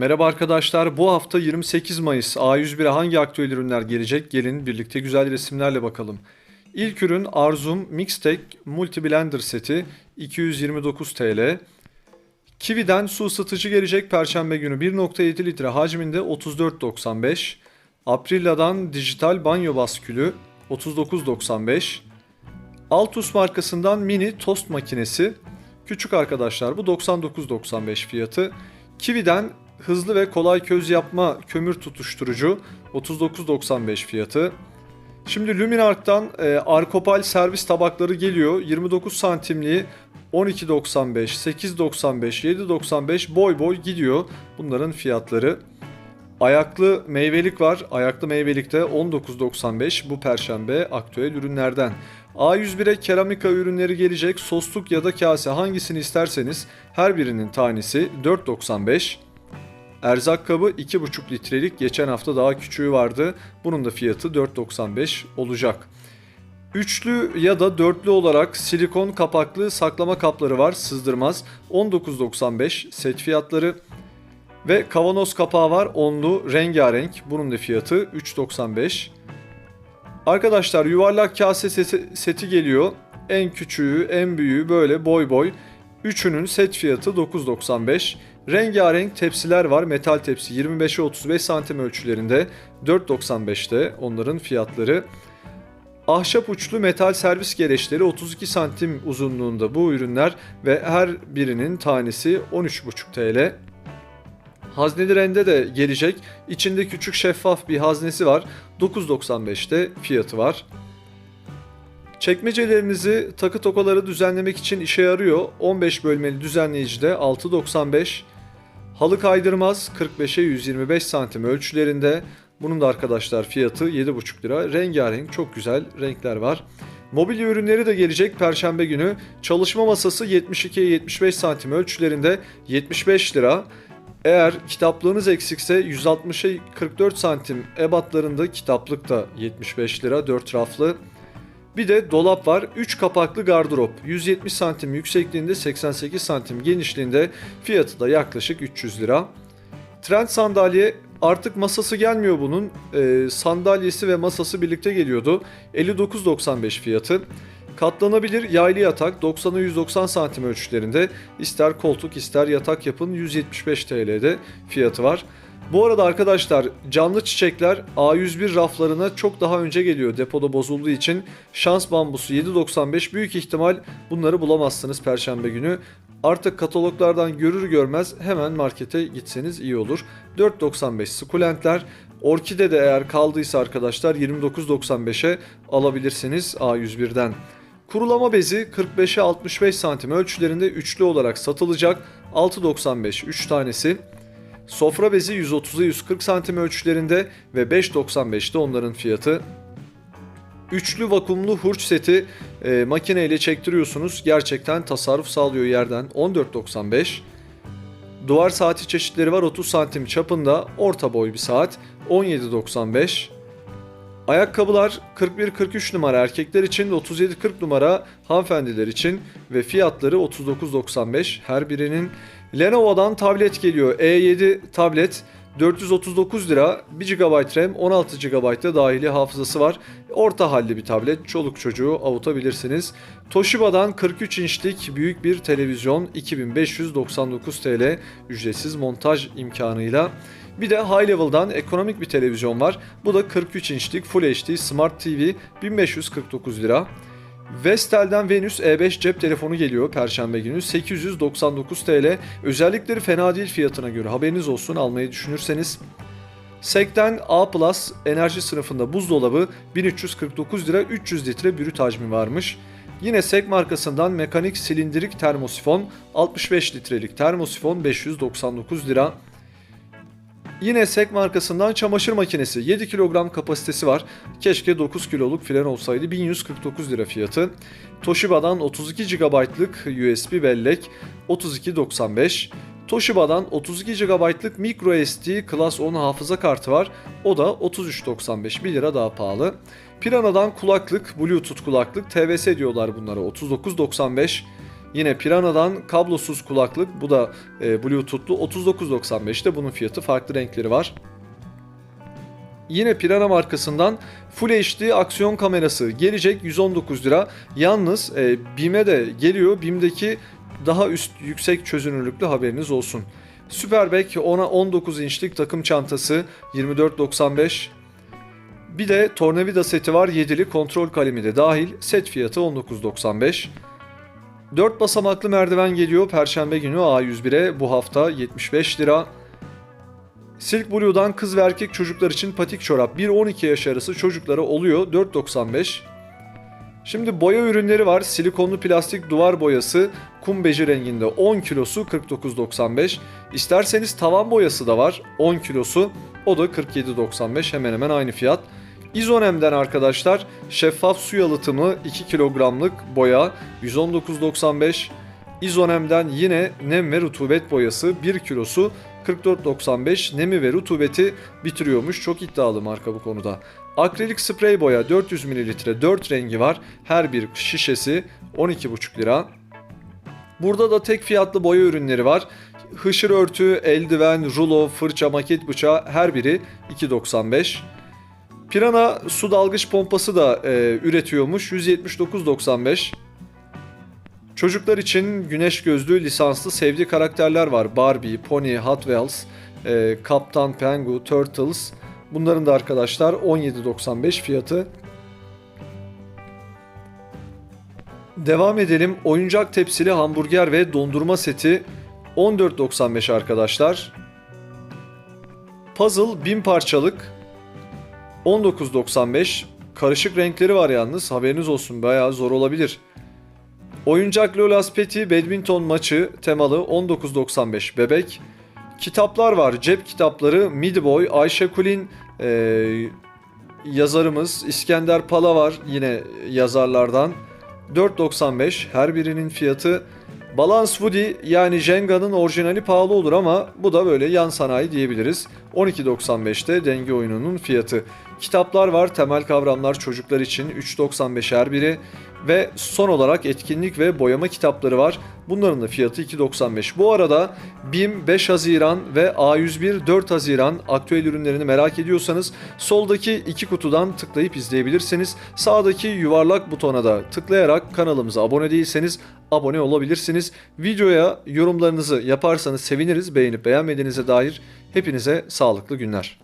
Merhaba arkadaşlar. Bu hafta 28 Mayıs A101'e hangi aktüel ürünler gelecek? Gelin birlikte güzel resimlerle bakalım. İlk ürün Arzum Mixtec Multi Blender seti 229 TL. Kiwi'den su ısıtıcı gelecek Perşembe günü 1.7 litre hacminde 34.95. Aprilia'dan dijital banyo baskülü 39.95. Altus markasından mini tost makinesi. Küçük arkadaşlar bu 99.95 fiyatı. Kiwi'den hızlı ve kolay köz yapma kömür tutuşturucu 39.95 fiyatı. Şimdi Luminark'tan e, Arkopal servis tabakları geliyor. 29 santimliği 12.95, 8.95, 7.95 boy boy gidiyor bunların fiyatları. Ayaklı meyvelik var. Ayaklı meyvelikte 19.95 bu perşembe aktüel ürünlerden. A101'e keramika ürünleri gelecek. Sosluk ya da kase hangisini isterseniz her birinin tanesi 4.95. Erzak kabı 2,5 litrelik. Geçen hafta daha küçüğü vardı. Bunun da fiyatı 4.95 olacak. Üçlü ya da dörtlü olarak silikon kapaklı saklama kapları var. Sızdırmaz. 19.95 set fiyatları. Ve kavanoz kapağı var. Onlu rengarenk. Bunun da fiyatı 3.95. Arkadaşlar yuvarlak kase seti, seti geliyor. En küçüğü, en büyüğü böyle boy boy. Üçünün set fiyatı 9.95. Rengarenk tepsiler var. Metal tepsi 25'e 35 santim ölçülerinde 4.95'te onların fiyatları. Ahşap uçlu metal servis gereçleri 32 santim uzunluğunda bu ürünler ve her birinin tanesi 13,5 TL. Hazneli rende de gelecek. İçinde küçük şeffaf bir haznesi var. 9.95'te fiyatı var. Çekmecelerinizi takı tokaları düzenlemek için işe yarıyor. 15 bölmeli düzenleyicide 6.95. Halı kaydırmaz 45'e 125 santim ölçülerinde. Bunun da arkadaşlar fiyatı 7,5 lira. Rengarenk çok güzel renkler var. Mobilya ürünleri de gelecek perşembe günü. Çalışma masası 72'ye 75 santim ölçülerinde 75 lira. Eğer kitaplığınız eksikse 160'a 44 santim ebatlarında kitaplık da 75 lira 4 raflı. Bir de dolap var. 3 kapaklı gardırop. 170 santim yüksekliğinde 88 santim genişliğinde fiyatı da yaklaşık 300 lira. Trend sandalye artık masası gelmiyor bunun. Ee, sandalyesi ve masası birlikte geliyordu. 59.95 fiyatı. Katlanabilir yaylı yatak 90'a 190 santim ölçülerinde ister koltuk ister yatak yapın 175 TL'de fiyatı var. Bu arada arkadaşlar canlı çiçekler A101 raflarına çok daha önce geliyor depoda bozulduğu için. Şans bambusu 7.95 büyük ihtimal bunları bulamazsınız perşembe günü. Artık kataloglardan görür görmez hemen markete gitseniz iyi olur. 4.95 sukulentler. Orkide de eğer kaldıysa arkadaşlar 29.95'e alabilirsiniz A101'den. Kurulama bezi 45'e 65 santim ölçülerinde üçlü olarak satılacak. 6.95 3 tanesi. Sofra bezi 130'a 140 santim ölçülerinde ve 5.95'te onların fiyatı. Üçlü vakumlu hurç seti e, makineyle çektiriyorsunuz. Gerçekten tasarruf sağlıyor yerden. 14.95. Duvar saati çeşitleri var 30 santim çapında. Orta boy bir saat. 17.95. Ayakkabılar 41-43 numara erkekler için 37-40 numara hanımefendiler için ve fiyatları 39.95 her birinin. Lenovo'dan tablet geliyor. E7 tablet 439 lira 1 GB RAM 16 GB da dahili hafızası var. Orta halli bir tablet çoluk çocuğu avutabilirsiniz. Toshiba'dan 43 inçlik büyük bir televizyon 2599 TL ücretsiz montaj imkanıyla. Bir de High Level'dan ekonomik bir televizyon var. Bu da 43 inçlik Full HD Smart TV 1549 lira. Vestel'den Venus E5 cep telefonu geliyor Perşembe günü 899 TL. Özellikleri fena değil fiyatına göre haberiniz olsun almayı düşünürseniz. Sekten A Plus enerji sınıfında buzdolabı 1349 lira 300 litre brüt hacmi varmış. Yine Sek markasından mekanik silindirik termosifon 65 litrelik termosifon 599 lira. Yine Sek markasından çamaşır makinesi 7 kilogram kapasitesi var. Keşke 9 kiloluk filan olsaydı 1149 lira fiyatı. Toshiba'dan 32 GB'lık USB bellek 32.95. Toshiba'dan 32 GB'lık micro SD Class 10 hafıza kartı var. O da 33.95 1 lira daha pahalı. Piranha'dan kulaklık, Bluetooth kulaklık, TVS diyorlar bunlara 39.95. Yine Piranha'dan kablosuz kulaklık. Bu da e, Bluetooth'lu 39.95'te. Bunun fiyatı farklı renkleri var. Yine Pirana markasından Full HD aksiyon kamerası gelecek 119 lira. Yalnız e, BİM'e de geliyor. BİM'deki daha üst yüksek çözünürlüklü haberiniz olsun. Superback 10'a 19 inçlik takım çantası 24.95. Bir de tornavida seti var 7'li kontrol kalemi de dahil. Set fiyatı 19.95. 4 basamaklı merdiven geliyor Perşembe günü A101'e bu hafta 75 lira. Silk Blue'dan kız ve erkek çocuklar için patik çorap 1-12 yaş arası çocuklara oluyor 4.95. Şimdi boya ürünleri var. Silikonlu plastik duvar boyası kum beji renginde 10 kilosu 49.95. İsterseniz tavan boyası da var 10 kilosu o da 47.95 hemen hemen aynı fiyat. İzonem'den arkadaşlar şeffaf su yalıtımı 2 kilogramlık boya 119.95. İzonem'den yine nem ve rutubet boyası 1 kilosu 44.95 nemi ve rutubeti bitiriyormuş. Çok iddialı marka bu konuda. Akrilik sprey boya 400 ml 4 rengi var. Her bir şişesi 12,5 lira. Burada da tek fiyatlı boya ürünleri var. Hışır örtü, eldiven, rulo, fırça, maket bıçağı her biri 2.95. Pirana su dalgıç pompası da e, üretiyormuş 179.95. Çocuklar için güneş gözlü lisanslı sevdiği karakterler var. Barbie, Pony, Hot Wheels, e, Kaptan Pengu, Turtles. Bunların da arkadaşlar 17.95 fiyatı. Devam edelim. Oyuncak tepsili hamburger ve dondurma seti 14.95 arkadaşlar. Puzzle 1000 parçalık 19.95. Karışık renkleri var yalnız. Haberiniz olsun bayağı zor olabilir. Oyuncak Lolas Peti badminton maçı temalı 19.95 bebek. Kitaplar var. Cep kitapları Midboy, Ayşe Kulin e, yazarımız İskender Pala var yine yazarlardan. 4.95 her birinin fiyatı. Balance Woody yani Jenga'nın orijinali pahalı olur ama bu da böyle yan sanayi diyebiliriz. 12.95'te denge oyununun fiyatı. Kitaplar var temel kavramlar çocuklar için 3.95 her biri. Ve son olarak etkinlik ve boyama kitapları var. Bunların da fiyatı 2.95. Bu arada BİM 5 Haziran ve A101 4 Haziran aktüel ürünlerini merak ediyorsanız soldaki iki kutudan tıklayıp izleyebilirsiniz. Sağdaki yuvarlak butona da tıklayarak kanalımıza abone değilseniz abone olabilirsiniz. Videoya yorumlarınızı yaparsanız seviniriz. Beğenip beğenmediğinize dair hepinize sağlıklı günler.